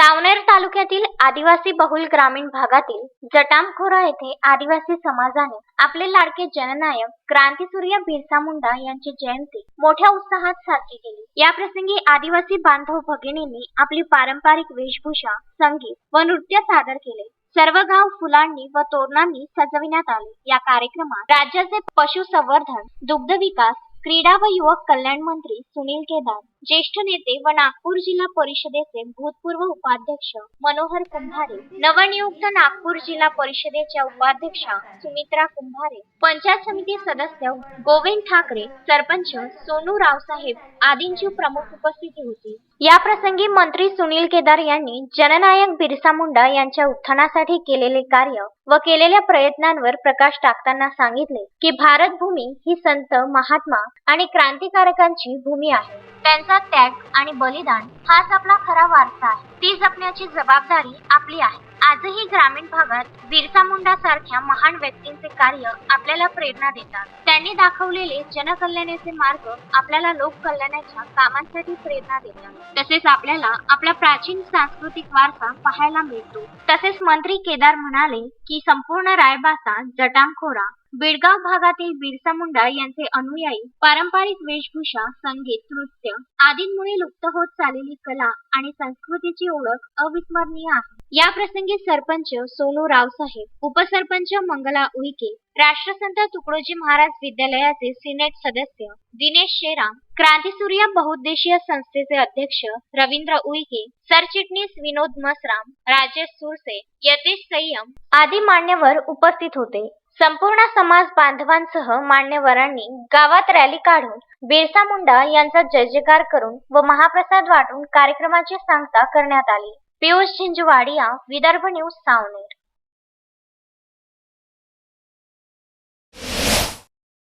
सावनेर तालुक्यातील आदिवासी बहुल ग्रामीण भागातील जटामखोरा येथे आदिवासी समाजाने आपले लाडके जननायक क्रांतीसूर्य बिरसा मुंडा यांची जयंती मोठ्या उत्साहात साजरी केली. या प्रसंगी आदिवासी बांधव भगिनींनी आपली पारंपरिक वेशभूषा संगीत व नृत्य सादर केले. सर्व गाव फुलांनी व तोरणांनी सजविण्यात आले. या कार्यक्रमात राज्याचे पशुसंवर्धन दुग्ध विकास क्रीडा व युवक कल्याण मंत्री सुनील केदार ज्येष्ठ नेते व नागपूर जिल्हा परिषदेचे भूतपूर्व उपाध्यक्ष मनोहर कुंभारे नवनियुक्त नागपूर जिल्हा परिषदेच्या उपाध्यक्षा सुमित्रा कुंभारे पंचायत समिती सदस्य गोविंद ठाकरे सरपंच सोनू रावसाहेब आदींची प्रमुख उपस्थिती होती. या प्रसंगी मंत्री सुनील केदार यांनी जननायक बिरसा मुंडा यांच्या उत्थानासाठी केलेले कार्य व केलेल्या प्रयत्नांवर प्रकाश टाकताना सांगितले की भारत भूमी ही संत महात्मा आणि क्रांतिकारकांची भूमी आहे. त्यांचा त्याग आणि बलिदान हाच आपला खरा वारसा आहे. ती जपण्याची जबाबदारी आपली आहे. आजही ग्रामीण भागात बिरसा मुंडा सारख्या महान व्यक्तींचे कार्य आपल्याला प्रेरणा देतात. त्यांनी दाखवलेले जनकल्याणाचे मार्ग आपल्याला लोक कल्याणाच्या कामांसाठी प्रेरणा देतात. तसेच आपल्याला आपला प्राचीन सांस्कृतिक वारसा पाहायला मिळतो. तसेच मंत्री केदार म्हणाले की संपूर्ण रायबासा जटामखोरा बिडगाव भागातील बिरसा मुंडा यांचे अनुयायी पारंपरिक वेशभूषा संगीत नृत्य आदींमुळे लुप्त होत चाललेली कला आणि संस्कृतीची ओळख अविस्मरणीय आहे. या प्रसंगी सरपंच सोनू रावसाहेब उपसरपंच मंगला उईके राष्ट्रसंत तुकडोजी महाराज विद्यालयाचे सिनेट सदस्य दिनेश शेराम क्रांतीसूर्य बहुउद्देशीय संस्थेचे अध्यक्ष रवींद्र उईके सरचिटणीस विनोद मसराम राजेश सुरसे यतीश संयम आदी मान्यवर उपस्थित होते. संपूर्ण समाज बांधवांसह मान्यवरांनी गावात रॅली काढून बिरसा मुंडा यांचा जय जयकार करून व महाप्रसाद वाटून कार्यक्रमाची सांगता करण्यात आली. पियुष झिंजवाडिया विदर्भ न्यूज सावने.